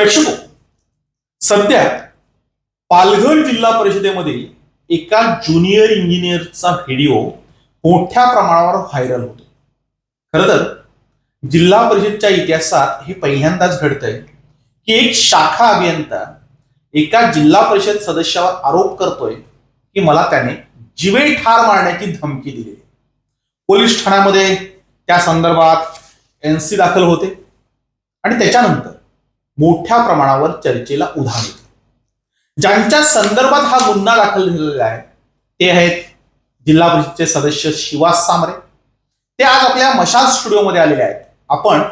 प्रेक्षको सध्या पालघर जिल्हा परिषदेमध्ये एका ज्युनियर इंजिनियरचा व्हिडिओ मोठ्या प्रमाणावर व्हायरल होतो खर तर जिल्हा परिषदच्या इतिहासात हे पहिल्यांदाच घडतंय की एक शाखा अभियंता एका जिल्हा परिषद सदस्यावर आरोप करतोय की मला त्याने जीवे ठार मारण्याची धमकी दिली. पोलीस ठाण्यामध्ये त्या संदर्भात एन सी दाखल होते. आणि त्याच्यानंतर मोठ्या प्रमाणावर चर्चेला उधाण येते. ज्यांच्या संदर्भात हा गुन्हा दाखल झालेला आहे ते आहेत जिल्हा परिषदचे सदस्य शिवास सामरे. ते आज आपल्या मशाल स्टुडिओमध्ये आलेले आहेत. आपण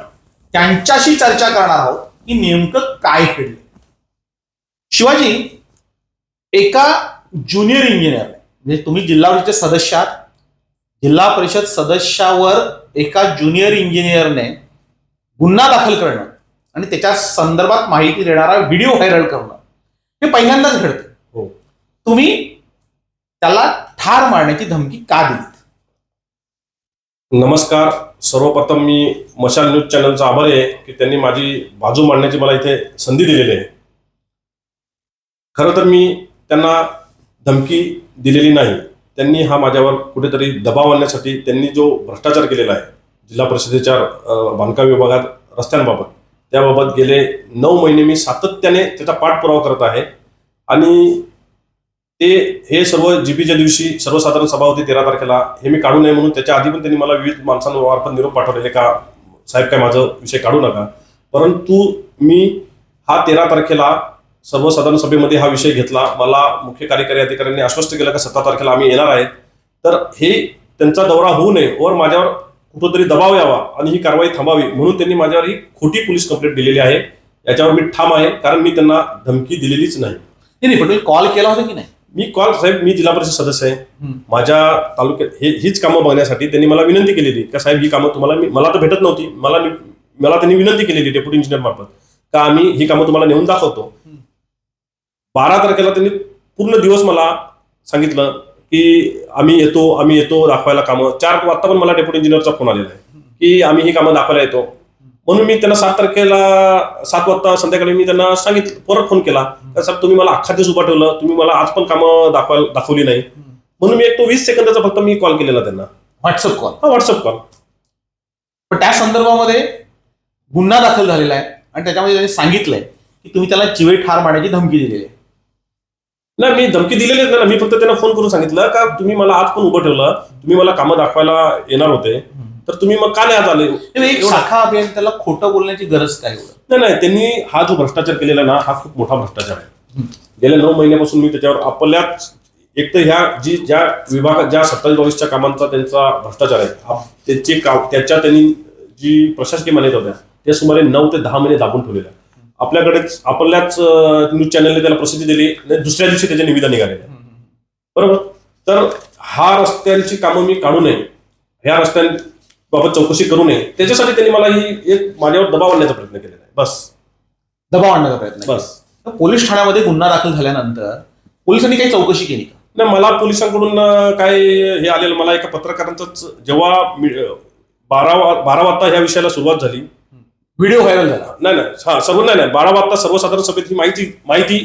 त्यांच्याशी चर्चा करणार आहोत की नेमकं काय घडलं. शिवाजी एका ज्युनियर इंजिनियर म्हणजे तुम्ही जिल्हा परिषदचे सदस्य आहात. जिल्हा परिषद सदस्यावर एका ज्युनियर इंजिनियरने गुन्हा दाखल करणं. आणि त्याच्या संदर्भात माहिती देणारा व्हिडिओ व्हायरल करणं. हे पहिल्यांदाच घडतं हो. तुम्ही त्याला ठार मारण्याची धमकी का दिलीत नमस्कार. सर्वप्रथम मी मशाल न्यूज चॅनलचा आभारी आहे की त्यांनी माझी बाजू मांडण्याची मला इथे संधी दिलेली आहे. खरं तर मी त्यांना धमकी दिलेली नाही. त्यांनी हा माझ्यावर कुठेतरी दबाव आणण्यासाठी त्यांनी जो भ्रष्टाचार केलेला आहे जिल्हा परिषदेच्या बांधकाम विभागात रस्त्यांबाबत त्याबाबत गेले नऊ महिने मी सातत्याने त्याचा पाठपुरावा करत आहे. आणि ते हे सर्व जीपीच्या दिवशी सर्वसाधारण सभा होती तेरा तारखेला. हे मी काढू नये म्हणून त्याच्या आधी पण त्यांनी मला विविध माणसांमार्फत निरोप पाठवलेले का? साहेब काय माझं विषय काढू नका. परंतु मी हा तेरा तारखेला सर्वसाधारण सभेमध्ये हा विषय घेतला. मला मुख्य कार्यकारी अधिकाऱ्यांनी आश्वस्त केलं का सतरा तारखेला आम्ही येणार आहेत. तर हे त्यांचा दौरा होऊ नये. वर माझ्यावर कुठंतरी दबाव यावा आणि ही कारवाई थांबावी म्हणून त्यांनी माझ्यावर ही खोटी पोलीस कंप्लेंट दिलेली आहे. याच्यावर मी ठाम आहे कारण मी त्यांना धमकी दिलेलीच नाही. नाही पण कॉल केला होता की नाही? मी कॉल साहेब मी जिल्हा परिषद सदस्य आहे. माझ्या तालुक्यात हे हीच कामं बघण्यासाठी त्यांनी मला विनंती केलेली. का साहेब ही कामं तुम्हाला मी मला तर भेटत नव्हती. मला नि- मला त्यांनी विनंती केलेली डेप्युटी इंजिनियर मार्फत. का आम्ही ही कामं तुम्हाला नेऊन दाखवतो. बारा तारखेला त्यांनी पूर्ण दिवस मला सांगितलं की आम्ही येतो आम्ही येतो दाखवायला कामं. चार वाजता पण मला डेप्युटी इंजिनियरचा फोन आलेला आहे. की आम्ही ही कामं दाखवायला येतो. म्हणून मी त्यांना सात तारखेला सात वाजता संध्याकाळी मी त्यांना सांगितलं परत फोन केला. का साहेब तुम्ही मला अख्खा दिवस उभा ठेवलं तुम्ही मला आज पण कामं दाखवायला दाखवली नाही. म्हणून मी एक तो वीस सेकंदाचा फक्त मी कॉल केलेला त्यांना. व्हॉट्सअप कॉल हा व्हॉट्सअप कॉल पण त्या संदर्भामध्ये गुन्हा दाखल झालेला आहे. आणि त्याच्यामध्ये त्यांनी सांगितलंय की तुम्ही त्याला चिवे ठार मारण्याची धमकी दिलेली आहे. नाही मी धमकी दिलेली नाही ना मी फक्त त्यांना फोन करून सांगितलं का तुम्ही मला आज पण उभं ठेवलं तुम्ही मला कामं दाखवायला येणार होते तर तुम्ही मग का नाही आज आले? एक एवढं- शाखा अभियंत्याला खोटं बोलण्याची गरज काय नाही नाही त्यांनी हा जो भ्रष्टाचार केलेला ना हा खूप मोठा भ्रष्टाचार आहे. गेल्या नऊ महिन्यापासून मी त्याच्यावर आपल्याच एक तर ह्या जी ज्या विभागात ज्या सत्तावीस बावीसच्या कामांचा त्यांचा भ्रष्टाचार आहे त्याचे त्याच्या त्यांनी जी प्रशासकीय मान्यता होत्या त्या सुमारे नऊ ते दहा महिने दाबून ठेवलेल्या आपल्याकडेच आपल्याच न्यूज चॅनलने त्याला प्रसिद्धी दिली आणि दुसऱ्या दिवशी त्याचे निवेदन निघालेले बरोबर? तर हा रस्त्यांची कामं मी काढू नये ह्या रस्त्यांबाबत चौकशी करू नये त्याच्यासाठी त्यांनी मला ही एक माझ्यावर दबाव आणण्याचा प्रयत्न केलेला आहे. बस. दबाव आणण्याचा प्रयत्न. बस. पोलीस ठाण्यामध्ये गुन्हा दाखल झाल्यानंतर पोलिसांनी काही चौकशी केली का? नाही मला पोलिसांकडून काय हे आलेलं मला एका पत्रकारांचाच जेव्हा बारा बारा वाजता ह्या विषयाला सुरुवात झाली व्हिडिओ व्हायरल झाला. नाही नाही हा सर्व नाही नाही बारा वाजता सर्वसाधारण सभेत ही माहिती माहिती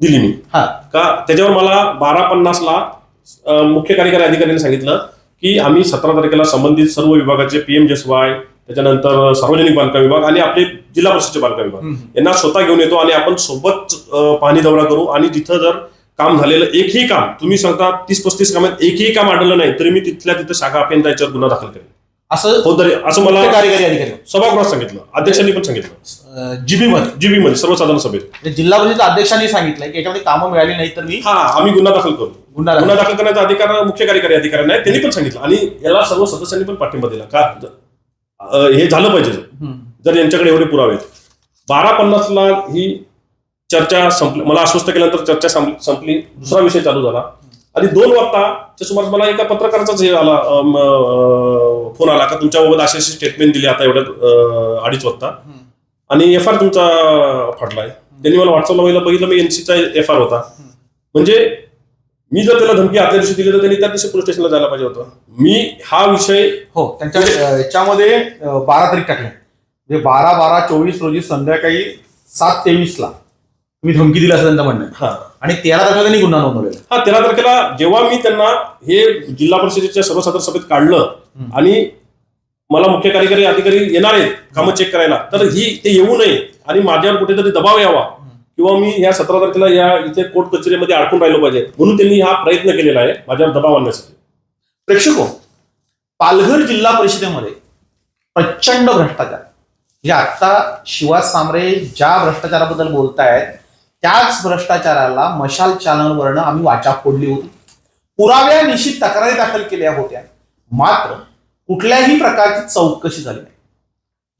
दिली मी. हा. का त्याच्यावर मला बारा पन्नासला मुख्य कार्यकारी अधिकाऱ्यांनी सांगितलं की आम्ही सतरा तारखेला संबंधित सर्व विभागाचे पीएम जेसवाय त्याच्यानंतर सार्वजनिक बांधकाम विभाग आणि आपले जिल्हा परिषदचे बांधकाम विभाग. यांना स्वतः घेऊन येतो आणि आपण सोबत पाहणी दौरा करू आणि जिथं जर काम झालेलं एकही काम तुम्ही सांगता तीस पस्तीस कामात एकही काम आढळलं नाही तरी मी तिथल्या तिथं शाखा अभियंता याच्यावर गुन्हा दाखल करेन. असं हो तरी असं मला कार्यकारी अधिकारी. सभागृहात सांगितलं. अध्यक्षांनी पण सांगितलं. जीबी मध्ये जीबी मध्ये सर्वसाधारण सभेत. म्हणजे जिल्हा परिषद अध्यक्षांनी सांगितलंय की याच्यामध्ये कामं मिळाली नाही तर मी हा आम्ही गुन्हा दाखल करू. गुन्हा गुन्हा दाखल करण्याचा अधिकार मुख्य कार्यकारी अधिकाऱ्यांना आहे त्यांनी पण सांगितलं. आणि याला सर्व सदस्यांनी पण पाठिंबा दिला. का? हे झालं पाहिजे. जर यांच्याकडे एवढे पुरावे आहेत. बारा पन्नासला ही चर्चा संपली. मला आश्वस्त केल्यानंतर चर्चा संप- संपली. दुसरा विषय चालू झाला. आणि दोन वाजता सुमारास मला एका पत्रकाराचाच हे आला फोन आला का तुमच्याबाबत अशी अशी स्टेटमेंट दिली आता एवढ्यात अं, अडीच वाजता. आणि एफ आर तुमचा फाटलाय त्यांनी मला व्हॉट्सअपला बघितलं बघितलं मी एनसीचा एफ आर होता. म्हणजे मी जर त्याला धमकी आदल्या दिवशी दिली तर त्यांनी त्या दिवशी पोलीस स्टेशनला जायला पाहिजे होतं. मी हा विषय हो त्यांच्या याच्यामध्ये बारा तारीख टाकले. म्हणजे बारा बारा चोवीस रोजी संध्याकाळी सात तेवीस ला तुम्ही धमकी दिली असं त्यांचं म्हणणं हा. आणि तेरा तारखेला त्यांनी गुन्हा नोंदवलेला हा तेरा तारखेला जेव्हा मी त्यांना हे जिल्हा परिषदेच्या सर्वसाधारण सभेत काढलं. आणि मला मुख्य कार्यकारी अधिकारी येणार आहेत कामं चेक करायला तर ही ते येऊ नये आणि माझ्यावर कुठेतरी दबाव यावा किंवा मी या सतरा तारखेला या इथे कोर्ट कचेरीमध्ये अडकून राहिलो पाहिजे. म्हणून त्यांनी हा प्रयत्न केलेला आहे माझ्यावर दबाव आणण्यासाठी. प्रेक्षको पालघर जिल्हा परिषदेमध्ये प्रचंड भ्रष्टाचार. म्हणजे आता शिवाज सांबरे ज्या भ्रष्टाचाराबद्दल बोलतायत त्याच भ्रष्टाचाराला मशाल चॅनलवरनं आम्ही वाचा फोडली होती. पुराव्या निश्चित तक्रारी दाखल केल्या होत्या. मात्र कुठल्याही प्रकारची चौकशी झाली नाही.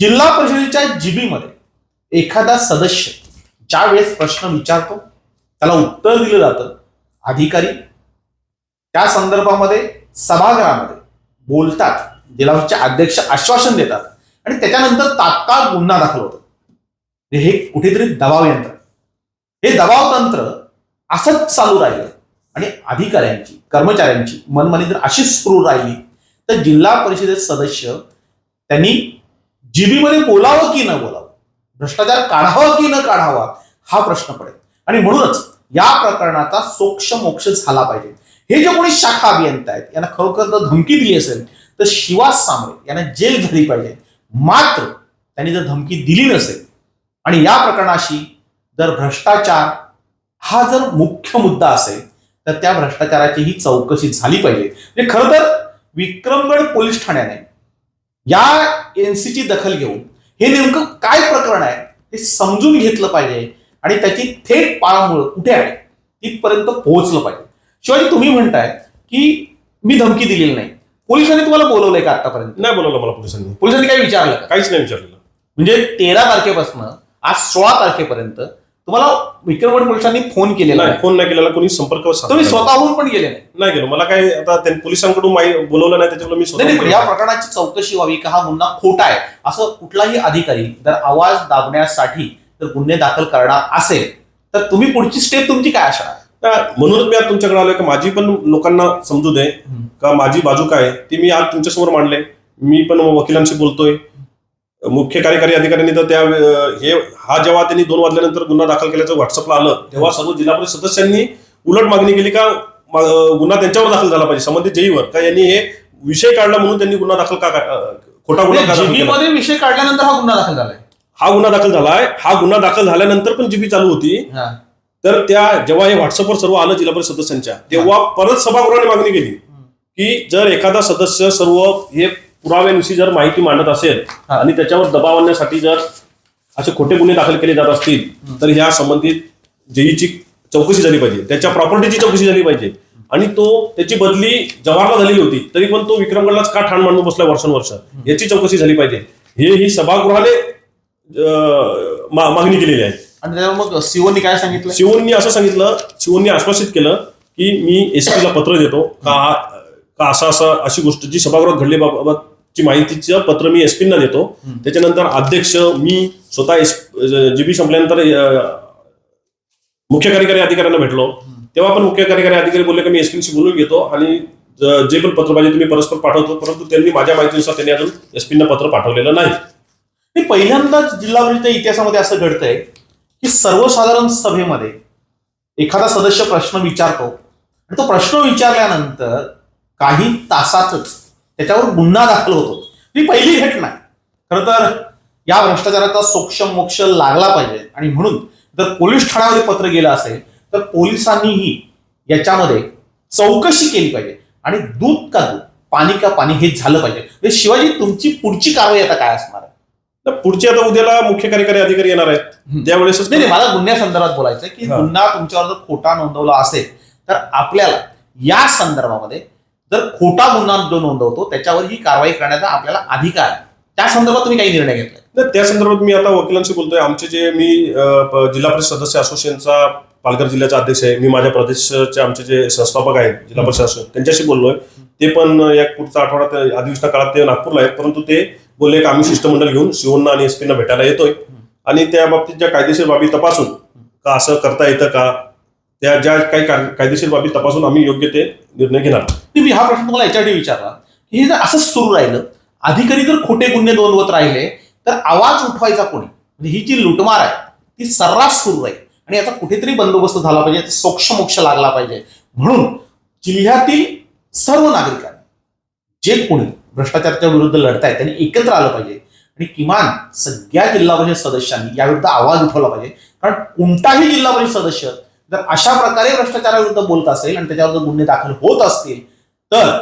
जिल्हा परिषदेच्या जीबीमध्ये एखादा सदस्य ज्या वेळेस प्रश्न विचारतो त्याला उत्तर दिलं जातं. अधिकारी त्या संदर्भामध्ये सभागृहामध्ये बोलतात जिल्हाचे अध्यक्ष आश्वासन देतात आणि त्याच्यानंतर तात्काळ गुन्हा दाखल होतो. हे कुठेतरी दबाव यंत्र. हे दबाव तंत्र असंच चालू राहिलं. आणि अधिकाऱ्यांची कर्मचाऱ्यांची मनमानी जर अशीच सुरू राहिली तर जिल्हा परिषदेत सदस्य त्यांनी जीबीमध्ये बोलावं की न बोलावं भ्रष्टाचार काढावा की न काढावा हा प्रश्न पडेल. आणि म्हणूनच या प्रकरणाचा सोक्ष मोक्ष झाला पाहिजे. हे जे कोणी शाखा अभियंता आहेत यांना खरोखर जर धमकी दिली असेल तर शिवाज सांबरे यांना जेल झाली पाहिजे. मात्र त्यांनी जर धमकी दिली नसेल आणि या प्रकरणाशी जर भ्रष्टाचार हा जर मुख्य मुद्दा असेल तर त्या भ्रष्टाचाराची ही चौकशी झाली पाहिजे. म्हणजे खरं तर विक्रमगड पोलीस ठाण्याने या एनसीची दखल घेऊन हे नेमकं काय प्रकरण आहे हे समजून घेतलं पाहिजे आणि त्याची थेट पाळंमुळ कुठे आहे तिथपर्यंत पोहोचलं पाहिजे. शिवाजी तुम्ही म्हणताय की मी धमकी दिलेली नाही. पोलिसांनी तुम्हाला बोलवलंय का आतापर्यंत? नाही बोलवलं मला पोलिसांनी. पोलिसांनी काही विचारलं काहीच नाही विचारलेलं म्हणजे तेरा तारखेपासून आज सोळा तारखेपर्यंत तुम्हाला विक्रमगड पोलिसांनी फोन केलेला नाही आहे. फोन नाही केलेला कोणी संपर्क साधला तुम्ही नाही. स्वतःहून पण गेले नाही. नाही गेलो. मला काय आता त्यांनी पोलिसांकडून माहिती बोलवलं नाही त्याच्यामुळे मी नाही, या प्रकरणाची चौकशी व्हावी का? हा गुन्हा खोटा आहे. असं कुठलाही अधिकारी जर आवाज दाबण्यासाठी जर गुन्हे दाखल करणार असेल तर तुम्ही पुढची स्टेप तुमची काय असणार? म्हणूनच मी आज तुमच्याकडे आलोय की? माझी पण लोकांना समजू दे. हम्म. का माझी बाजू काय आहे, ती मी आज तुमच्यासमोर मांडले. मी पण वकिलांशी बोलतोय. मुख्य कार्यकारी अधिकाऱ्यांनी तर त्या हे हा जेव्हा त्यांनी दोन वाजल्यानंतर गुन्हा दाखल केल्याचं व्हॉट्सअपला आलं तेव्हा सर्व जिल्हा परिषद सदस्यांनी उलट मागणी केली का गुन्हा त्यांच्यावर दाखल झाला पाहिजे संबंधित जेईवर का यांनी हे विषय काढला म्हणून त्यांनी गुन्हा दाखल का खोटा गुन्हा विषय काढल्यानंतर हा गुन्हा दाखल झालाय. हा गुन्हा दाखल झालाय हा गुन्हा दाखल झाल्यानंतर पण जीबी चालू होती. तर त्या जेव्हा हे व्हॉट्सअपवर सर्व आलं जिल्हा परिषद सदस्यांच्या तेव्हा परत सभागृहाने मागणी केली की जर एखादा सदस्य सर्व हे पुराव्याविषयी जर माहिती मांडत असेल. आणि त्याच्यावर दबाव आणण्यासाठी जर असे खोटे गुन्हे दाखल केले जात असतील तर ह्या संबंधित जेईची चौकशी झाली पाहिजे. त्याच्या प्रॉपर्टीची चौकशी झाली पाहिजे. आणि तो त्याची बदली जवाहरला झालेली होती तरी पण तो विक्रमगडलाच का ठाण मांडून बसला वर्षानुवर्ष? याची चौकशी झाली पाहिजे. हे ही सभागृहाने मागणी केलेली आहे. आणि त्याच्यावर मग सीओनी काय सांगितलं? शिवूंनी असं सांगितलं शिवूंनी आश्वासित केलं की मी एस ला पत्र देतो का का असं असं अशी गोष्ट जी सभागृहात घडली बाबतची माहितीचं पत्र मी एसपींना देतो. त्याच्यानंतर अध्यक्ष मी स्वतः एस जीबी संपल्यानंतर मुख्य कार्यकारी अधिकाऱ्यांना भेटलो. तेव्हा पण मुख्य कार्यकारी अधिकारी बोलले की मी एसपीशी बोलून घेतो आणि ज- पण पत्र पाहिजे तुम्ही परस्पर पाठवतो परंतु त्यांनी माझ्या माहितीनुसार त्यांनी अजून एसपींना पत्र पाठवलेलं नाही. पहिल्यांदाच जिल्हा परिषदेच्या इतिहासामध्ये असं घडतंय की सर्वसाधारण सभेमध्ये एखादा सदस्य प्रश्न विचारतो. आणि तो प्रश्न विचारल्यानंतर काही तासातच त्याच्यावर गुन्हा दाखल होतो ही पहिली घटना आहे. खरं तर या भ्रष्टाचाराचा सोक्ष मोक्ष लागला पाहिजे. आणि म्हणून जर पोलीस ठाण्यामध्ये पत्र गेलं असेल तर पोलिसांनीही याच्यामध्ये चौकशी केली पाहिजे. आणि दूध का दूध पाणी का पाणी हे झालं पाहिजे. म्हणजे शिवाजी तुमची पुढची कारवाई आता काय असणार आहे? तर पुढची आता उद्याला मुख्य कार्यकारी अधिकारी येणार आहेत. त्यावेळेस नाही मला गुन्ह्यासंदर्भात बोलायचं की. गुन्हा तुमच्यावर जर खोटा नोंदवला असेल तर आपल्याला या संदर्भामध्ये जर खोटा गुन्हा जो नोंदवतो त्याच्यावर ही कारवाई करण्याचा आपल्याला अधिकार आहे. त्या संदर्भात तुम्ही काही निर्णय घेतलाय? नाही, त्या संदर्भात मी आता वकिलांशी बोलतोय. आमचे जे मी जिल्हा परिषद सदस्य असोसिएशनचा पालघर जिल्ह्याचा अध्यक्ष आहे. मी माझ्या प्रदेशचे आमचे जे संस्थापक आहेत जिल्हा परिषद असोसिएशन त्यांच्याशी बोललोय. ते पण या पुढच्या आठवड्यात अधिवेशना काळात ते नागपूरला आहेत परंतु ते बोलले की आम्ही शिष्टमंडळ घेऊन शिवण्णा आणि एसपीना भेटायला येतोय. आणि त्या बाबतीत ज्या कायदेशीर बाबी तपासून का असं करता येतं का त्या ज्या काही कायदेशीर बाबी तपासून आम्ही योग्य ते निर्णय घेणार. मी हा प्रश्न तुम्हाला याच्यासाठी विचारला हे जर असंच सुरू राहिलं अधिकारी जर खोटे गुन्हे नोंदवत राहिले तर आवाज उठवायचा कोणी? म्हणजे ही जी लुटमार आहे ती सर्रास सुरू राहील. आणि याचा कुठेतरी बंदोबस्त झाला पाहिजे याचा सोक्षमोक्ष लागला पाहिजे. म्हणून जिल्ह्यातील सर्व नागरिकांनी जे कोणी भ्रष्टाचाराच्या विरुद्ध लढतायत त्यांनी एकत्र आलं पाहिजे. आणि किमान सगळ्या जिल्हा परिषद सदस्यांनी याविरुद्ध आवाज उठवला पाहिजे. कारण कोणताही जिल्हा परिषद सदस्य जर अशा प्रकारे भ्रष्टाचाराविरुद्ध बोलत असेल आणि त्याच्यावर गुन्हे दाखल होत असतील तर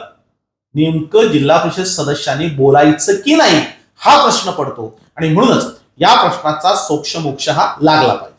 नेमकं जिल्हा परिषद सदस्यांनी बोलायचं की नाही हा प्रश्न पडतो. आणि म्हणूनच या प्रश्नाचा सोक्षमोक्ष हा लागला पाहिजे.